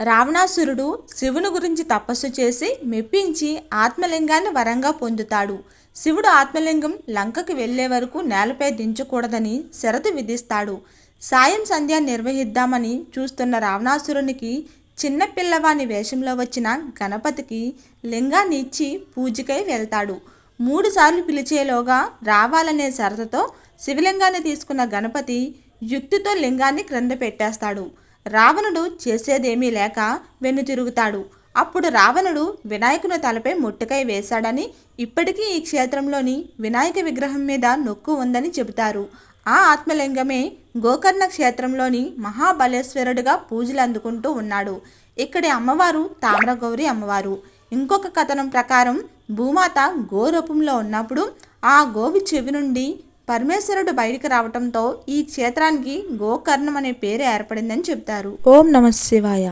రావణాసురుడు శివుని గురించి తపస్సు చేసి మెప్పించి ఆత్మలింగాన్ని వరంగా పొందుతాడు. శివుడు ఆత్మలింగం లంకకి వెళ్ళే వరకు నేలపై దించకూడదని షరతు విధిస్తాడు. సాయం సంధ్య నిర్వహిద్దామని చూస్తున్న రావణాసురునికి చిన్న పిల్లవాని వేషంలో వచ్చిన గణపతికి లింగాన్ని ఇచ్చి పూజకై వెళ్తాడు. మూడుసార్లు పిలిచేలోగా రావాలనే షరతుతో శివలింగాన్ని తీసుకున్న గణపతి యుక్తితో లింగాన్ని క్రింద పెట్టేస్తాడు. రావణుడు చేసేదేమీ లేక వెన్నుతిరుగుతాడు. అప్పుడు రావణుడు వినాయకుని తలపై ముట్టుకై వేశాడని ఇప్పటికీ ఈ క్షేత్రంలోని వినాయక విగ్రహం మీద నొక్కు ఉందని చెబుతారు. ఆ ఆత్మలింగమే గోకర్ణ క్షేత్రంలోని మహాబలేశ్వరుడిగా పూజలు అందుకుంటూ ఉన్నాడు. ఇక్కడి అమ్మవారు తామ్రగౌరి అమ్మవారు. ఇంకొక కథనం ప్రకారం భూమాత గో రూపంలో ఉన్నప్పుడు ఆ గోవి చెవి నుండి పరమేశ్వరుడు బయటికి రావటంతో ఈ క్షేత్రానికి గోకర్ణం అనే పేరు ఏర్పడిందని చెప్తారు. ఓం నమ శివాయ.